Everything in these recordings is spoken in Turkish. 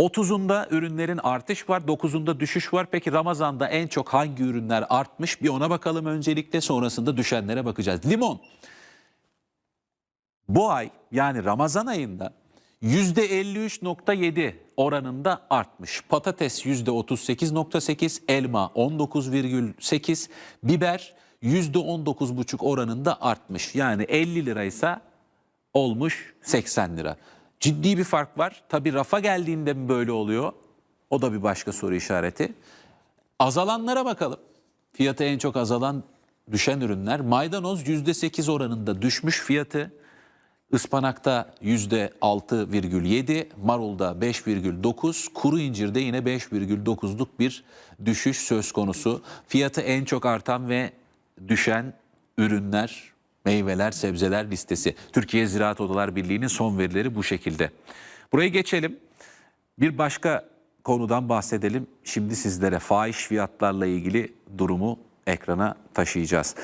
30'unda ürünlerin artış var, 9'unda düşüş var. Peki Ramazan'da en çok hangi ürünler artmış? Bir ona bakalım öncelikle sonrasında düşenlere bakacağız. Limon. Bu ay yani Ramazan ayında %53.7 oranında artmış. Patates %38.8, elma 19,8, biber %19,5 oranında artmış. Yani 50 liraysa olmuş 80 lira. Ciddi bir fark var. Tabii rafa geldiğinde mi böyle oluyor? O da bir başka soru işareti. Azalanlara bakalım. Fiyatı en çok azalan düşen ürünler. Maydanoz %8 oranında düşmüş fiyatı. Ispanakta %6,7, marulda 5,9, kuru incirde yine 5,9'luk bir düşüş söz konusu. Fiyatı en çok artan ve düşen ürünler, meyveler, sebzeler listesi. Türkiye Ziraat Odalar Birliği'nin son verileri bu şekilde. Burayı geçelim. Bir başka konudan bahsedelim. Şimdi sizlere fahiş fiyatlarla ilgili durumu ekrana taşıyacağız.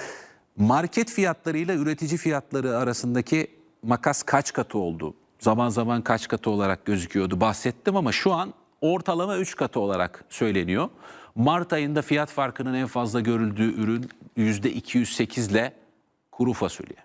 Market fiyatlarıyla üretici fiyatları arasındaki makas kaç katı oldu? Zaman zaman kaç katı olarak gözüküyordu bahsettim ama şu an ortalama 3 katı olarak söyleniyor. Mart ayında fiyat farkının en fazla görüldüğü ürün %208 ile kuru fasulye.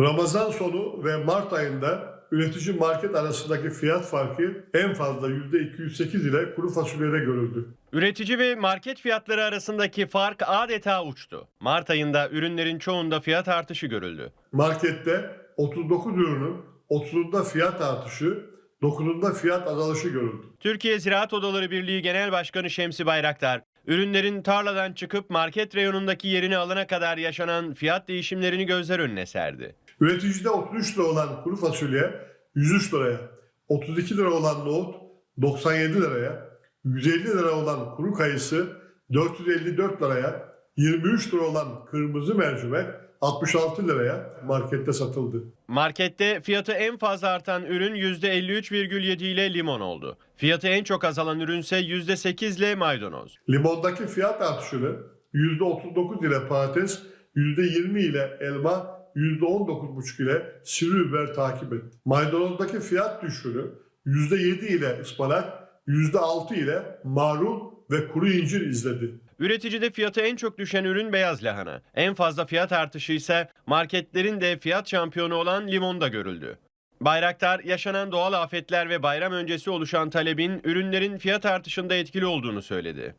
Ramazan sonu ve Mart ayında üretici market arasındaki fiyat farkı en fazla %208 ile kuru fasulyede görüldü. Üretici ve market fiyatları arasındaki fark adeta uçtu. Mart ayında ürünlerin çoğunda fiyat artışı görüldü. Markette 39 ürünün 30'unda fiyat artışı, 9'unda fiyat azalışı görüldü. Türkiye Ziraat Odaları Birliği Genel Başkanı Şemsi Bayraktar, ürünlerin tarladan çıkıp market reyonundaki yerini alana kadar yaşanan fiyat değişimlerini gözler önüne serdi. Üreticide 33 lira olan kuru fasulye 103 liraya, 32 lira olan nohut 97 liraya, 150 lira olan kuru kayısı 454 liraya, 23 lira olan kırmızı mercimek 66 liraya markette satıldı. Markette fiyatı en fazla artan ürün %53,7 ile limon oldu. Fiyatı en çok azalan ürünse %8 ile maydanoz. Limondaki fiyat artışını %39 ile patates, %20 ile elma, %19,5 ile sivri biber takip etti. Maydanozdaki fiyat düşüşünü %7 ile ıspanak, %6 ile marul ve kuru incir izledi. Üreticide fiyatı en çok düşen ürün beyaz lahana. En fazla fiyat artışı ise marketlerin de fiyat şampiyonu olan limonda görüldü. Bayraktar, yaşanan doğal afetler ve bayram öncesi oluşan talebin ürünlerin fiyat artışında etkili olduğunu söyledi.